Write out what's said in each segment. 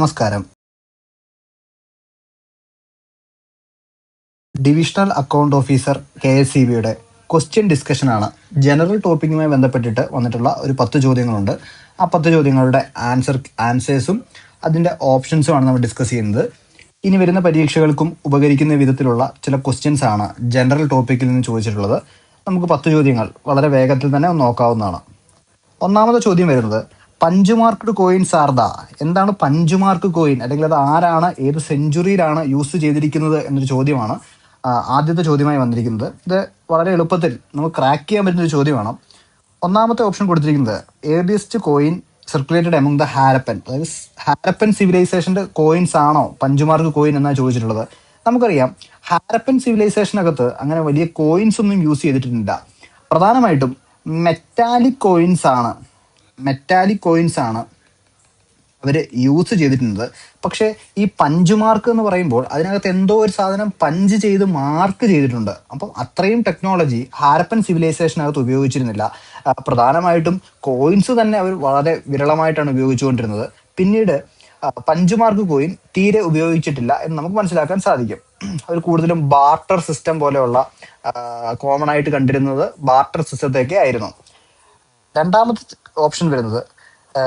നമസ്കാരം. Divisional account officer K S C ബിയുടെ question ഡിസ്കഷനാണ് ജനറൽ ടോപ്പിക്കുമായി ബന്ധപ്പെട്ടിട്ട് വന്നിട്ടുള്ള ഒരു പത്ത് ചോദ്യങ്ങളുണ്ട്. ആ പത്ത് ചോദ്യങ്ങളുടെ ആൻസർ ആൻസേഴ്സും അതിന്റെ ഓപ്ഷൻസുമാണ് നമ്മൾ ഡിസ്കസ് ചെയ്യുന്നത്. ഇനി വരുന്ന പരീക്ഷകൾക്കും ഉപകരിക്കുന്ന വിധത്തിലുള്ള ചില ക്വസ്റ്റ്യൻസ് ആണ് ജനറൽ ടോപ്പിക്കിൽ നിന്ന് ചോദിച്ചിട്ടുള്ളത്. നമുക്ക് പത്ത് ചോദ്യങ്ങൾ വളരെ വേഗത്തിൽ തന്നെ നോക്കാവുന്നതാണ്. ഒന്നാമത്തെ ചോദ്യം വരുന്നത് പഞ്ചുമാർക്ക്ഡ് കോയിൻസ് സാർദ. എന്താണ് പഞ്ചുമാർക്ക് കോയിൻ അല്ലെങ്കിൽ അത് ആരാണ് ഏത് സെഞ്ചുറിയിലാണ് യൂസ് ചെയ്തിരിക്കുന്നത് എന്നൊരു ചോദ്യമാണ് ആദ്യത്തെ ചോദ്യമായി വന്നിരിക്കുന്നത്. ഇത് വളരെ എളുപ്പത്തിൽ നമുക്ക് ക്രാക്ക് ചെയ്യാൻ പറ്റുന്ന ഒരു ചോദ്യമാണ് ഒന്നാമത്തെ ഓപ്ഷൻ കൊടുത്തിരിക്കുന്നത് earliest coin circulated among the Harappan അതായത് ഹാരപ്പൻ സിവിലൈസേഷന്റെ കോയിൻസ് ആണോ പഞ്ചുമാർക്ക് കോയിൻ എന്നാണ് ചോദിച്ചിട്ടുള്ളത്. നമുക്കറിയാം ഹാരപ്പൻ സിവിലൈസേഷനകത്ത് അങ്ങനെ വലിയ കോയിൻസ് ഒന്നും യൂസ് ചെയ്തിട്ടില്ല. പ്രധാനമായിട്ടും മെറ്റാലിക് കോയിൻസ് ആണ്. മെറ്റാലിക് കോയിൻസ് ആണ് അവർ യൂസ് ചെയ്തിട്ടുണ്ട് പക്ഷേ ഈ പഞ്ച് മാർക്ക് എന്ന് പറയുമ്പോൾ അതിനകത്ത് എന്തോ ഒരു സാധനം പഞ്ച് ചെയ്ത് മാർക്ക് ചെയ്തിട്ടുണ്ട്. അപ്പം അത്രയും ടെക്നോളജി ഹാരപ്പൻ സിവിലൈസേഷനകത്ത് ഉപയോഗിച്ചിരുന്നില്ല. പ്രധാനമായിട്ടും കോയിൻസ് തന്നെ അവർ വളരെ വിരളമായിട്ടാണ് ഉപയോഗിച്ചുകൊണ്ടിരുന്നത്. പിന്നീട് പഞ്ച് മാർക്ക് കോയിൻ തീരെ ഉപയോഗിച്ചിട്ടില്ല എന്ന് നമുക്ക് മനസ്സിലാക്കാൻ സാധിക്കും. അവർ കൂടുതലും ബാർട്ടർ സിസ്റ്റം പോലെയുള്ള കോമൺ ആയിട്ട് കണ്ടിരുന്നത് ബാർട്ടർ സിസ്റ്റത്തൊക്കെ ആയിരുന്നു. രണ്ടാമത്തെ ഓപ്ഷൻ വരുന്നത്.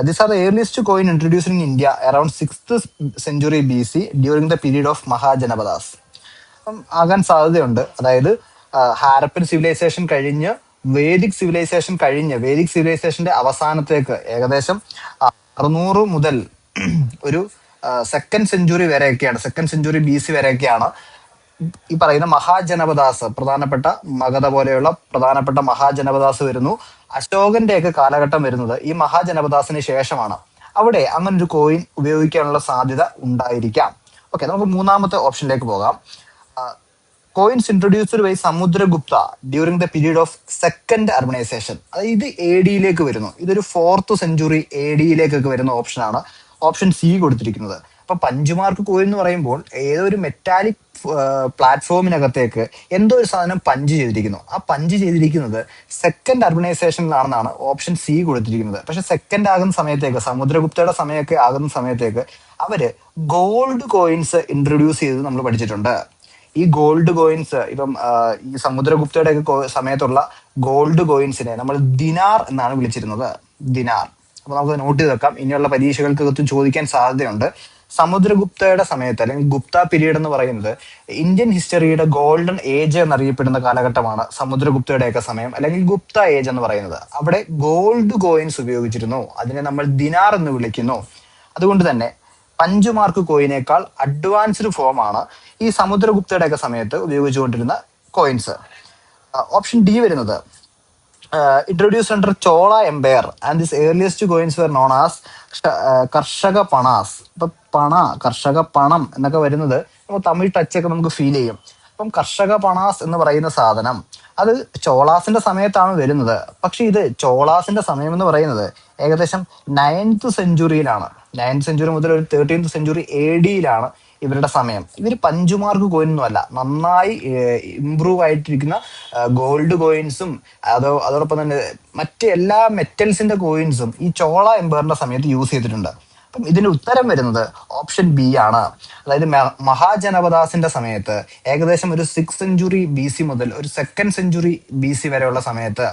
This are the earliest coin introduce in India around sixth century B C during the period of Mahajanapadas അപ്പം ആകാൻ സാധ്യതയുണ്ട്. അതായത് ഹാരപ്പൻ സിവിലൈസേഷൻ കഴിഞ്ഞ് വേദിക് സിവിലൈസേഷൻ കഴിഞ്ഞ് വേദിക് സിവിലൈസേഷന്റെ അവസാനത്തേക്ക് ഏകദേശം അറുന്നൂറ് മുതൽ ഒരു സെക്കൻഡ് സെഞ്ചുറി വരെയൊക്കെയാണ് സെക്കൻഡ് സെഞ്ചുറി ബി സി വരെയൊക്കെയാണ് ഈ പറയുന്ന മഹാജനപദാസ് പ്രധാനപ്പെട്ട മഗധ പോലെയുള്ള പ്രധാനപ്പെട്ട മഹാജനപദാസ് വരുന്നു. അശോകന്റെ ഒക്കെ കാലഘട്ടം വരുന്നത് ഈ മഹാജനപദാസിന് ശേഷമാണ്. അവിടെ അങ്ങനെ ഒരു കോയിൻ ഉപയോഗിക്കാനുള്ള സാധ്യത ഉണ്ടായിരിക്കാം. ഓക്കെ നമുക്ക് മൂന്നാമത്തെ ഓപ്ഷനിലേക്ക് പോകാം. Coins introduced by Samudragupta during the period of second urbanisation അതായത് ഇത് എ ഡിയിലേക്ക് വരുന്നു. ഇതൊരു ഫോർത്ത് സെഞ്ചുറി എ ഡിയിലേക്കൊക്കെ വരുന്ന ഓപ്ഷനാണ് ഓപ്ഷൻ സി കൊടുത്തിരിക്കുന്നത്. അപ്പൊ പഞ്ചുമാർക്ക് കോയിൽ എന്ന് പറയുമ്പോൾ ഏതോ ഒരു മെറ്റാലിക് പ്ലാറ്റ്ഫോമിനകത്തേക്ക് എന്തോ ഒരു സാധനം പഞ്ച് ചെയ്തിരിക്കുന്നു. ആ പഞ്ച് ചെയ്തിരിക്കുന്നത് സെക്കൻഡ് അർബനൈസേഷനിലാണെന്നാണ് ഓപ്ഷൻ സി കൊടുത്തിരിക്കുന്നത്. പക്ഷെ സെക്കൻഡ് ആകുന്ന സമയത്തേക്ക് സമുദ്രഗുപ്തയുടെ സമയമൊക്കെ ആകുന്ന സമയത്തേക്ക് അവർ ഗോൾഡ് കോയിൻസ് ഇൻട്രൊഡ്യൂസ് ചെയ്ത് നമ്മൾ പഠിച്ചിട്ടുണ്ട്. ഈ ഗോൾഡ് കോയിൻസ് ഇപ്പം ഈ സമുദ്രഗുപ്തയുടെ സമയത്തുള്ള ഗോൾഡ് കോയിൻസിനെ നമ്മൾ ദിനാർ എന്നാണ് വിളിച്ചിരുന്നത്. ദിനാർ. അപ്പൊ നമുക്ക് നോട്ട് ചെയ്ത് വെക്കാം. ഇനിയുള്ള പരീക്ഷകൾക്കകത്തും ചോദിക്കാൻ സാധ്യതയുണ്ട്. സമുദ്രഗുപ്തയുടെ സമയത്ത് അല്ലെങ്കിൽ ഗുപ്ത പീരീഡ് എന്ന് പറയുന്നത് ഇന്ത്യൻ ഹിസ്റ്ററിയുടെ ഗോൾഡൻ ഏജ് എന്നറിയപ്പെടുന്ന കാലഘട്ടമാണ് സമുദ്രഗുപ്തയുടെ ഒക്കെ സമയം അല്ലെങ്കിൽ ഗുപ്ത ഏജ് എന്ന് പറയുന്നത്. അവിടെ ഗോൾഡ് കോയിൻസ് ഉപയോഗിച്ചിരുന്നു. അതിനെ നമ്മൾ ദിനാർ എന്ന് വിളിക്കുന്നു. അതുകൊണ്ട് തന്നെ പഞ്ചുമാർക്ക് കോയിനേക്കാൾ അഡ്വാൻസ്ഡ് ഫോം ആണ് ഈ സമുദ്രഗുപ്തയുടെ ഒക്കെ സമയത്ത് ഉപയോഗിച്ചുകൊണ്ടിരുന്ന കോയിൻസ് ഓപ്ഷൻ ഡി വരുന്നത്. Introduce under Chola empire and this earliest coins were known as Karshapanas. ഇപ്പൊ പണ കർഷക പണം എന്നൊക്കെ വരുന്നത് നമുക്ക് തമിഴ് ടച്ച് ഒക്കെ നമുക്ക് ഫീൽ ചെയ്യും. അപ്പം കർഷക പണാസ് എന്ന് പറയുന്ന സാധനം അത് ചോളാസിന്റെ സമയത്താണ് വരുന്നത്. പക്ഷെ ഇത് ചോളാസിന്റെ സമയം എന്ന് പറയുന്നത് ഏകദേശം നയൻത്ത് സെഞ്ചുറിയിലാണ് നയൻത് സെഞ്ചുറി മുതൽ ഒരു തേർട്ടീൻത് സെഞ്ചുറി എ ഡിയിലാണ് ഇവരുടെ സമയം. ഇവർ പഞ്ചുമാർക്ക് കോയിനൊന്നും അല്ല. നന്നായി ഇംപ്രൂവ് ആയിട്ടിരിക്കുന്ന ഗോൾഡ് കോയിൻസും അതോ അതോടൊപ്പം തന്നെ മറ്റ് എല്ലാ മെറ്റൽസിന്റെ കോയിൻസും ഈ ചോള എംപയറിന്റെ സമയത്ത് യൂസ് ചെയ്തിട്ടുണ്ട്. അപ്പം ഇതിന് ഉത്തരം വരുന്നത് ഓപ്ഷൻ ബി ആണ്. അതായത് മഹാജനപദാസിന്റെ സമയത്ത് ഏകദേശം ഒരു സിക്സ് സെഞ്ചുറി ബി സി മുതൽ ഒരു സെക്കൻഡ് സെഞ്ചുറി ബി സി വരെയുള്ള സമയത്ത്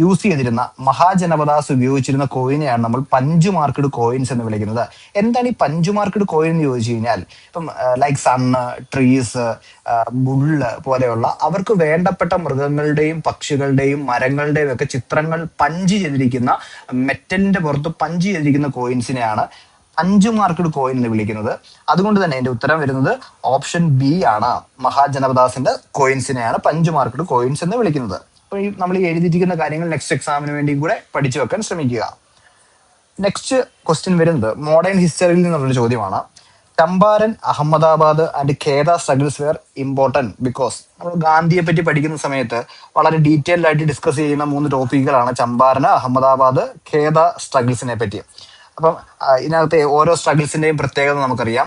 യൂസ് ചെയ്തിരുന്ന മഹാജനപദാസ് ഉപയോഗിച്ചിരുന്ന കോയിനെയാണ് നമ്മൾ പഞ്ച് മാർക്കഡ് കോയിൻസ് എന്ന് വിളിക്കുന്നത്. എന്താണ് ഈ പഞ്ച് മാർക്കഡ് കോയിൻ എന്ന് ചോദിച്ചു കഴിഞ്ഞാൽ ഇപ്പം ലൈക്ക് സണ്ണ് ട്രീസ് ബുള്ള് പോലെയുള്ള അവർക്ക് വേണ്ടപ്പെട്ട മൃഗങ്ങളുടെയും പക്ഷികളുടെയും മരങ്ങളുടെയും ഒക്കെ ചിത്രങ്ങൾ പഞ്ച് ചെയ്തിരിക്കുന്ന മെറ്റലിന്റെ പുറത്ത് പഞ്ച് ചെയ്തിരിക്കുന്ന കോയിൻസിനെയാണ് അഞ്ച് മാർക്കഡ് കോയിൻ എന്ന് വിളിക്കുന്നത്. അതുകൊണ്ട് തന്നെ എന്റെ ഉത്തരം വരുന്നത് ഓപ്ഷൻ ബി ആണ്. മഹാജനപദാസിന്റെ കോയിൻസിനെയാണ് പഞ്ച് മാർക്കഡ് കോയിൻസ് എന്ന് വിളിക്കുന്നത്. അപ്പൊ ഈ നമ്മൾ എഴുതിയിരിക്കുന്ന കാര്യങ്ങൾ നെക്സ്റ്റ് എക്സാമിന് വേണ്ടിയും കൂടെ പഠിച്ചു വെക്കാൻ ശ്രമിക്കുക. നെക്സ്റ്റ് ക്വസ്റ്റ്യൻ വരുന്നത് മോഡേൺ ഹിസ്റ്ററിയിൽ നിന്നുള്ള ചോദ്യമാണ്. Champaran Ahmedabad and Kheda struggles were important because നമ്മൾ ഗാന്ധിയെ പറ്റി പഠിക്കുന്ന സമയത്ത് വളരെ ഡീറ്റെയിൽഡ് ആയിട്ട് ഡിസ്കസ് ചെയ്യുന്ന മൂന്ന് ടോപ്പിക്കുകളാണ് ചമ്പാരൻ അഹമ്മദാബാദ് ഖേദ സ്ട്രഗിൾസിനെ പറ്റി. അപ്പം ഇതിനകത്തെ ഓരോ സ്ട്രഗിൾസിന്റെയും പ്രത്യേകത നമുക്കറിയാം.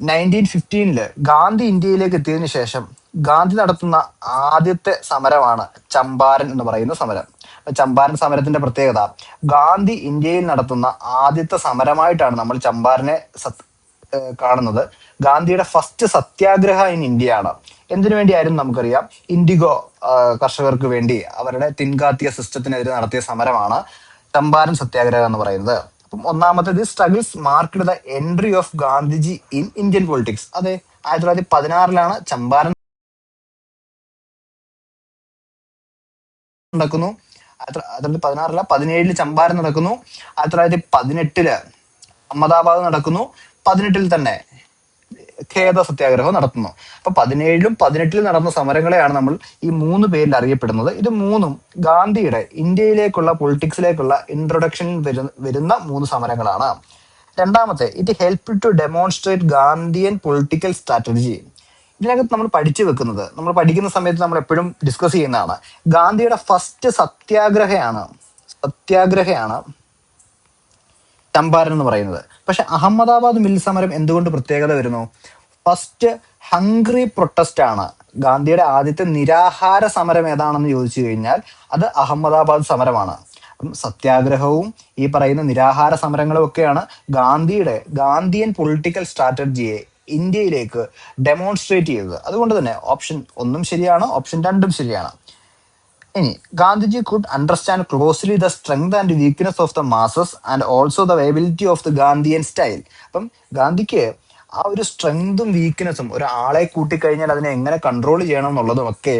നയന്റീൻ ഫിഫ്റ്റീനിൽ ഗാന്ധി ഇന്ത്യയിലേക്ക് എത്തിയതിനു ശേഷം ഗാന്ധി നടത്തുന്ന ആദ്യത്തെ സമരമാണ് ചമ്പാരൻ എന്ന് പറയുന്ന സമരം. ചമ്പാരൻ സമരത്തിന്റെ പ്രത്യേകത ഗാന്ധി ഇന്ത്യയിൽ നടത്തുന്ന ആദ്യത്തെ സമരമായിട്ടാണ് നമ്മൾ ചമ്പാരനെ കാണുന്നത്. ഗാന്ധിയുടെ ഫസ്റ്റ് സത്യാഗ്രഹ ഇൻ ഇന്ത്യയാണ്. എന്തിനു വേണ്ടിയായിരുന്നു നമുക്കറിയാം? ഇൻഡിഗോ കർഷകർക്ക് വേണ്ടി അവരുടെ തിൻകാത്തിയ സിസ്റ്റത്തിനെതിരെ നടത്തിയ സമരമാണ് ചമ്പാരൻ സത്യാഗ്രഹം എന്ന് പറയുന്നത്. അപ്പം ഒന്നാമത്തേത് struggles marked the entry of Gandhiji in Indian politics അതെ ആയിരത്തി തൊള്ളായിരത്തി പതിനാറിലാണ് ചമ്പാരൻ നടക്കുന്നു. ആയിരത്തി തൊള്ളായിരത്തി പതിനാറില പതിനേഴിൽ ചമ്പാരൻ നടക്കുന്നു. ആയിരത്തി തൊള്ളായിരത്തി പതിനെട്ടിൽ അഹമ്മദാബാദ് നടക്കുന്നു. പതിനെട്ടിൽ തന്നെ ഖേദ സത്യാഗ്രഹം നടത്തുന്നു. അപ്പൊ പതിനേഴിലും പതിനെട്ടിലും നടന്ന സമരങ്ങളെയാണ് നമ്മൾ ഈ മൂന്ന് പേരിൽ അറിയപ്പെടുന്നത്. ഇത് മൂന്നും ഗാന്ധിയുടെ ഇന്ത്യയിലേക്കുള്ള പൊളിറ്റിക്സിലേക്കുള്ള ഇൻട്രൊഡക്ഷൻ വരുന്ന മൂന്ന് സമരങ്ങളാണ്. രണ്ടാമത്തെ it help to demonstrate Gandhian political strategy ഇതിനകത്ത് നമ്മൾ പഠിച്ചു വെക്കുന്നത് നമ്മൾ പഠിക്കുന്ന സമയത്ത് നമ്മൾ എപ്പോഴും ഡിസ്കസ് ചെയ്യുന്നതാണ്. ഗാന്ധിയുടെ ഫസ്റ്റ് സത്യാഗ്രഹയാണ് സത്യാഗ്രഹയാണ് ചമ്പാരൻ എന്ന് പറയുന്നത്. പക്ഷെ അഹമ്മദാബാദ് മിൽ സമരം എന്തുകൊണ്ട് പ്രത്യേകത വരുന്നു? ഫസ്റ്റ് ഹംഗ്രി പ്രൊട്ടസ്റ്റ് ആണ്. ഗാന്ധിയുടെ ആദ്യത്തെ നിരാഹാര സമരം ഏതാണെന്ന് ചോദിച്ചു കഴിഞ്ഞാൽ അത് അഹമ്മദാബാദ് സമരമാണ്. സത്യാഗ്രഹവും ഈ പറയുന്ന നിരാഹാര സമരങ്ങളും ഒക്കെയാണ് ഗാന്ധിയുടെ ഗാന്ധിയൻ പൊളിറ്റിക്കൽ സ്ട്രാറ്റജിയെ ഇന്ത്യയിലേക്ക് ഡെമോൺസ്ട്രേറ്റ് ചെയ്തത്. അതുകൊണ്ട് തന്നെ ഓപ്ഷൻ ഒന്നും ശരിയാണ് ഓപ്ഷൻ രണ്ടും ശരിയാണ്. ഇനി Gandhiji could understand closely the strength and weakness of the masses and also the viability of the Gandhian style അപ്പം ഗാന്ധിക്ക് ആ ഒരു സ്ട്രെങ്തും വീക്ക്നെസ്സും ഒരാളെ കൂട്ടിക്കഴിഞ്ഞാൽ അതിനെ എങ്ങനെ കൺട്രോൾ ചെയ്യണം എന്നുള്ളതും ഒക്കെ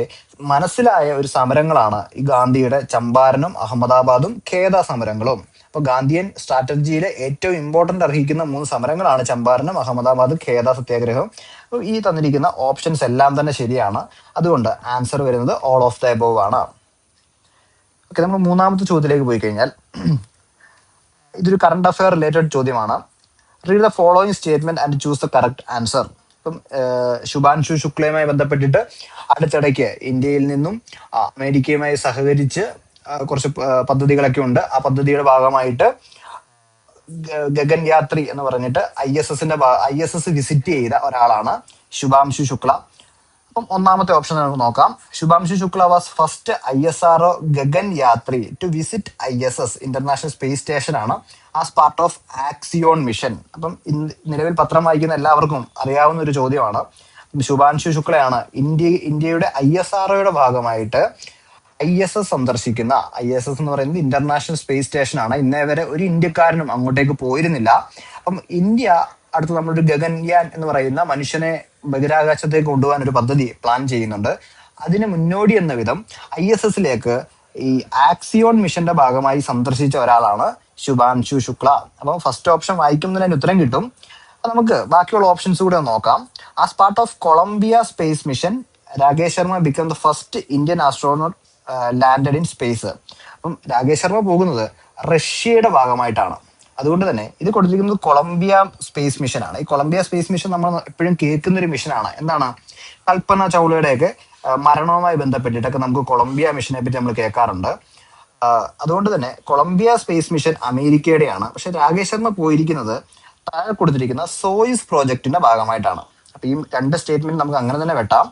മനസ്സിലായ ഒരു സമരങ്ങളാണ് ഈ ഗാന്ധിയുടെ ചമ്പാരനും അഹമ്മദാബാദും ഖേദ സമരങ്ങളും. അപ്പൊ ഗാന്ധിയൻ സ്ട്രാറ്റജിയിലെ ഏറ്റവും ഇമ്പോർട്ടന്റ് അർഹിക്കുന്ന മൂന്ന് സമരങ്ങളാണ് ചമ്പാരനും അഹമ്മദാബാദ് ഖേദ സത്യാഗ്രഹവും. അപ്പൊ ഈ തന്നിരിക്കുന്ന ഓപ്ഷൻസ് എല്ലാം തന്നെ ശരിയാണ്. അതുകൊണ്ട് ആൻസർ വരുന്നത് ഓൾ ഓഫ് ദ എബോവ് ആണ്. ഓക്കെ നമ്മൾ മൂന്നാമത്തെ ചോദ്യത്തിലേക്ക് പോയി കഴിഞ്ഞാൽ ഇതൊരു കറണ്ട് അഫയർ റിലേറ്റഡ് ചോദ്യമാണ്. Read the following statement and choose the correct answer ഇപ്പം ശുഭാൻഷു ശുക്ലയുമായി ബന്ധപ്പെട്ടിട്ട് അടുത്തിടയ്ക്ക് ഇന്ത്യയിൽ നിന്നും അമേരിക്കയുമായി സഹകരിച്ച് കുറച്ച് പദ്ധതികളൊക്കെ ഉണ്ട്. ആ പദ്ധതിയുടെ ഭാഗമായിട്ട് ഗഗൻ യാത്രി എന്ന് പറഞ്ഞിട്ട് ഐ എസ് എസിന്റെ ഐ എസ് എസ് വിസിറ്റ് ചെയ്ത ഒരാളാണ് ശുഭാംശു ശുക്ല. അപ്പം ഒന്നാമത്തെ ഓപ്ഷൻ നമുക്ക് നോക്കാം. Shubhanshu Shukla was first I S R O Gagan Yatri to visit I S S international space station ആണ്. As part of Axiom mission അപ്പം നിലവിൽ പത്രം വായിക്കുന്ന എല്ലാവർക്കും അറിയാവുന്ന ഒരു ചോദ്യമാണ്. ശുഭാംശു ശുക്ലയാണ് ഇന്ത്യ ഇന്ത്യയുടെ ഐ എസ് ആർ ഒയുടെ ഭാഗമായിട്ട് ഐ എസ് എസ് സന്ദർശിക്കുന്ന. ഐ എസ് എസ് എന്ന് പറയുന്നത് ഇന്റർനാഷണൽ സ്പേസ് സ്റ്റേഷൻ ആണ്. ഇന്നേ വരെ ഒരു ഇന്ത്യക്കാരനും അങ്ങോട്ടേക്ക് പോയിരുന്നില്ല. അപ്പം ഇന്ത്യ അടുത്ത് നമ്മളൊരു ഗഗൻയാൻ എന്ന് പറയുന്ന മനുഷ്യനെ ബഹിരാകാശത്തേക്ക് കൊണ്ടുപോകാൻ ഒരു പദ്ധതി പ്ലാൻ ചെയ്യുന്നുണ്ട്. അതിന് മുന്നോടി എന്ന വിധം ഐ എസ് എസിലേക്ക് ഈ ആക്സിയോൺ മിഷന്റെ ഭാഗമായി സന്ദർശിച്ച ഒരാളാണ് ശുഭാൻഷു ശുക്ല. അപ്പോൾ ഫസ്റ്റ് ഓപ്ഷൻ വായിക്കുന്നതിന് ഉത്തരം കിട്ടും. നമുക്ക് ബാക്കിയുള്ള ഓപ്ഷൻസ് കൂടെ നോക്കാം. As part of Columbia space mission Rakesh Sharma become the first Indian astronaut landed in space അപ്പം രാകേഷ് ശർമ്മ പോകുന്നത് റഷ്യയുടെ ഭാഗമായിട്ടാണ്. അതുകൊണ്ട് തന്നെ ഇത് കൊടുത്തിരിക്കുന്നത് കൊളംബിയ സ്പേസ് മിഷൻ ആണ് ഈ കൊളംബിയ സ്പേസ് മിഷൻ നമ്മൾ എപ്പോഴും കേൾക്കുന്ന ഒരു മിഷനാണ്. എന്താണ്? കൽപ്പന ചൗളയുടെയൊക്കെ മരണവുമായി ബന്ധപ്പെട്ടിട്ടൊക്കെ നമുക്ക് കൊളംബിയ മിഷനെ പറ്റി നമ്മൾ കേൾക്കാറുണ്ട്. അതുകൊണ്ട് തന്നെ കൊളംബിയ സ്പേസ് മിഷൻ അമേരിക്കയുടെയാണ്. പക്ഷെ രാകേഷ് ശർമ്മ പോയിരിക്കുന്നത് താഴെ കൊടുത്തിരിക്കുന്ന സോയിസ് പ്രോജക്റ്റിന്റെ ഭാഗമായിട്ടാണ്. അപ്പൊ ഈ രണ്ട് സ്റ്റേറ്റ്മെന്റ് നമുക്ക് അങ്ങനെ തന്നെ വെട്ടാം.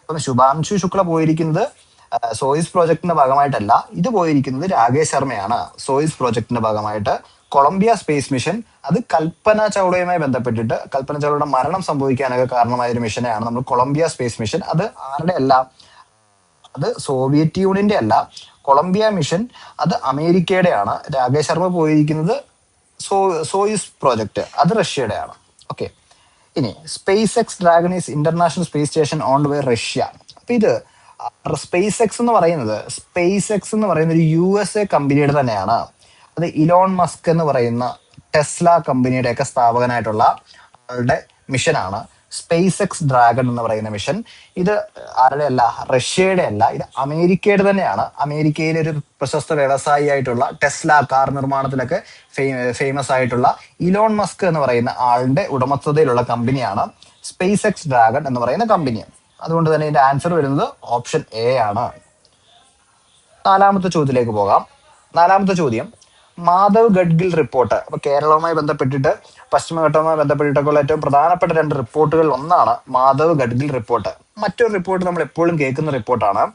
അപ്പം ശുഭാംശു ശുക്ല പോയിരിക്കുന്നത് സോയിസ് പ്രോജക്റ്റിന്റെ ഭാഗമായിട്ടല്ല. ഇത് പോയിരിക്കുന്നത് രാകേഷ് ശർമ്മയാണ്. സോയിസ് പ്രോജക്റ്റിന്റെ ഭാഗമായിട്ട് കൊളംബിയ സ്പേസ് മിഷൻ അത് കൽപ്പന ചൗളയുമായി ബന്ധപ്പെട്ടിട്ട് കൽപ്പന ചൗളയുടെ മരണം സംഭവിക്കാനൊക്കെ കാരണമായ ഒരു മിഷനെയാണ് നമ്മൾ കൊളംബിയ സ്പേസ് മിഷൻ. അത് ആരുടെ അല്ല? അത് സോവിയറ്റ് യൂണിയന്റെ അല്ല. കൊളംബിയ മിഷൻ അത് അമേരിക്കയുടെയാണ്. രാകേഷ് ശർമ്മ പോയിരിക്കുന്നത് സോ സോയിസ് പ്രോജക്റ്റ് അത് റഷ്യയുടെയാണ്. ഓക്കെ. ഇനി space X dragon is international space station on by Russia. അപ്പൊ ഇത് സ്പേസ് എക്സ് എന്ന് പറയുന്നത് സ്പേസ് എക്സ് എന്ന് പറയുന്ന ഒരു യു എസ് എ കമ്പനിയുടെ തന്നെയാണ്. അത് ഇലോൺ മസ്ക് എന്ന് പറയുന്ന ടെസ്ല കമ്പനിയുടെ ഒക്കെ സ്ഥാപകനായിട്ടുള്ള ആളുടെ മിഷനാണ്. സ്പേസ് എക്സ് ഡ്രാഗൺ എന്ന് പറയുന്ന മിഷൻ. ഇത് ആരുടെ അല്ല റഷ്യയുടെ അല്ല ഇത് അമേരിക്കയുടെ തന്നെയാണ്. അമേരിക്കയിലെ ഒരു പ്രശസ്ത വ്യവസായിയായിട്ടുള്ള ടെസ്ല കാർ നിർമ്മാണത്തിലൊക്കെ ഫേമസ് ആയിട്ടുള്ള ഇലോൺ മസ്ക് എന്ന് പറയുന്ന ആളുടെ ഉടമസ്ഥതയിലുള്ള കമ്പനിയാണ് സ്പേസ് എക്സ് ഡ്രാഗൺ എന്ന് പറയുന്ന കമ്പനി. അതുകൊണ്ട് തന്നെ ഇതിന്റെ ആൻസർ വരുന്നത് ഓപ്ഷൻ എ ആണ്. നാലാമത്തെ ചോദ്യത്തിലേക്ക് പോകാം. നാലാമത്തെ ചോദ്യം മാധവ് ഗഡ്ഗിൽ റിപ്പോർട്ട്. അപ്പൊ കേരളവുമായി ബന്ധപ്പെട്ടിട്ട് പശ്ചിമഘട്ടവുമായി ബന്ധപ്പെട്ടിട്ടൊക്കെയുള്ള ഏറ്റവും പ്രധാനപ്പെട്ട രണ്ട് റിപ്പോർട്ടുകൾ ഒന്നാണ് മാധവ് ഗഡ്ഗിൽ റിപ്പോർട്ട്. മറ്റൊരു റിപ്പോർട്ട് നമ്മൾ എപ്പോഴും കേൾക്കുന്ന റിപ്പോർട്ടാണ്.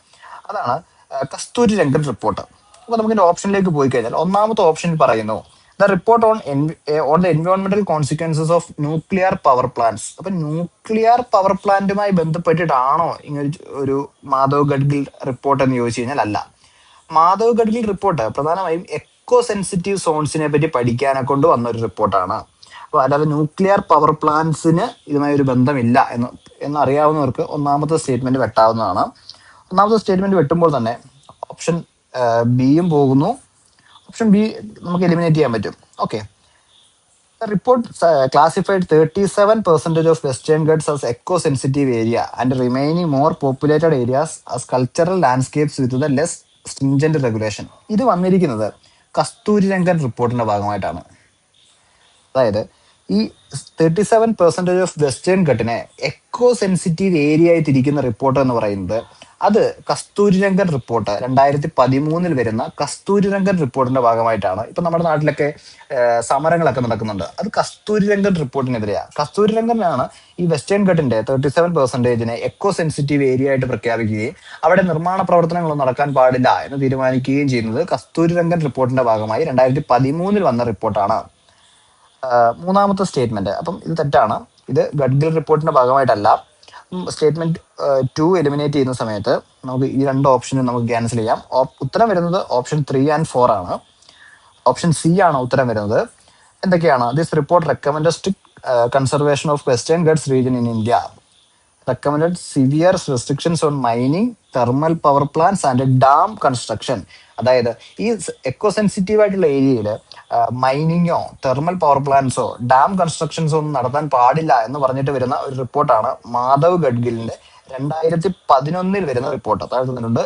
അതാണ് കസ്തൂരി രംഗൻ റിപ്പോർട്ട്. അപ്പൊ നമുക്ക് ഓപ്ഷനിലേക്ക് പോയി കഴിഞ്ഞാൽ ഒന്നാമത്തെ ഓപ്ഷൻ പറയുന്നു the report on on the എൻവയോൺമെന്റൽ consequences of nuclear power plants അപ്പൊ ന്യൂക്ലിയർ പവർ പ്ലാന്റുമായി ബന്ധപ്പെട്ടിട്ടാണോ ഇങ്ങനെ ഒരു മാധവ് ഗഡ്ഗിൽ റിപ്പോർട്ട് എന്ന് ചോദിച്ചു കഴിഞ്ഞാൽ അല്ല. മാധവ് ഗഡ്ഗിൽ റിപ്പോർട്ട് പ്രധാനമായും എക്കോ സെൻസിറ്റീവ് സോൺസിനെ പറ്റി പഠിക്കാനെ കൊണ്ട് വന്ന ഒരു റിപ്പോർട്ടാണ്. അപ്പോൾ അല്ലാതെ ന്യൂക്ലിയർ പവർ പ്ലാന്റ്സിന് ഇതുമായി ഒരു ബന്ധമില്ല എന്ന് എന്നറിയാവുന്നവർക്ക് ഒന്നാമത്തെ സ്റ്റേറ്റ്മെന്റ് വെട്ടാവുന്നതാണ്. ഒന്നാമത്തെ സ്റ്റേറ്റ്മെന്റ് വെട്ടുമ്പോൾ തന്നെ ഓപ്ഷൻ ബിയും പോകുന്നു. ഓപ്ഷൻ ബി നമുക്ക് എലിമിനേറ്റ് ചെയ്യാൻ പറ്റും. Okay report classified thirty seven percentage of Western Ghats as eco sensitive area and remaining more populated areas as cultural landscapes with the less stringent regulation ഇത് വന്നിരിക്കുന്നത് കസ്തൂരി രംഗൻ റിപ്പോർട്ടിന്റെ ഭാഗമായിട്ടാണ്. അതായത് ഈ thirty seven percentage of Western ഘട്ടിനെ eco sensitive area ആയി തിരിക്കുന്ന report എന്ന് പറയുന്നത് അത് കസ്തൂരിരംഗൻ റിപ്പോർട്ട് രണ്ടായിരത്തി പതിമൂന്നിൽ വരുന്ന കസ്തൂരിരംഗൻ റിപ്പോർട്ടിന്റെ ഭാഗമായിട്ടാണ് ഇപ്പൊ നമ്മുടെ നാട്ടിലൊക്കെ സമരങ്ങളൊക്കെ നടക്കുന്നുണ്ട്. അത് കസ്തൂരിരംഗൻ റിപ്പോർട്ടിനെതിരെയാണ് കസ്തൂരിരംഗനാണ് ഈ വെസ്റ്റേൺ ഘട്ടിന്റെ തേർട്ടി സെവൻ പെർസെന്റേജിനെ എക്കോ സെൻസിറ്റീവ് ഏരിയ ആയിട്ട് പ്രഖ്യാപിക്കുകയും അവിടെ നിർമ്മാണ പ്രവർത്തനങ്ങളൊന്നും നടക്കാൻ പാടില്ല എന്ന് തീരുമാനിക്കുകയും ചെയ്യുന്നത് കസ്തൂരിരംഗൻ റിപ്പോർട്ടിന്റെ ഭാഗമായി രണ്ടായിരത്തി പതിമൂന്നിൽ വന്ന റിപ്പോർട്ടാണ് മൂന്നാമത്തെ സ്റ്റേറ്റ്മെന്റ് അപ്പം ഇത് തെറ്റാണ്. ഇത് ഗഡ്ഗിൽ റിപ്പോർട്ടിന്റെ ഭാഗമായിട്ടല്ല. സ്റ്റേറ്റ്മെന്റ് ടു എലിമിനേറ്റ് ചെയ്യുന്ന സമയത്ത് നമുക്ക് ഈ രണ്ട് ഓപ്ഷനും നമുക്ക് ക്യാൻസൽ ചെയ്യാം. ഉത്തരം വരുന്നത് ഓപ്ഷൻ ത്രീ ആൻഡ് ഫോർ ആണ്. ഓപ്ഷൻ സി ആണ് ഉത്തരം വരുന്നത്. എന്തൊക്കെയാണ്? This report recommend strict conservation of Western Ghats region in India recommend severe restrictions on mining thermal power plants and dam construction അതായത് ഈ എക്കോ സെൻസിറ്റീവ് ആയിട്ടുള്ള ഏരിയയിൽ മൈനിങ്ങോ തെർമൽ പവർ പ്ലാന്റ്സോ ഡാം കൺസ്ട്രക്ഷൻസോ ഒന്നും നടത്താൻ പാടില്ല എന്ന് പറഞ്ഞിട്ട് വരുന്ന ഒരു റിപ്പോർട്ടാണ് മാധവ് ഗഡ്ഗിലിന്റെ രണ്ടായിരത്തി പതിനൊന്നിൽ വരുന്ന റിപ്പോർട്ട്. താഴ്ത്തുന്നുണ്ട്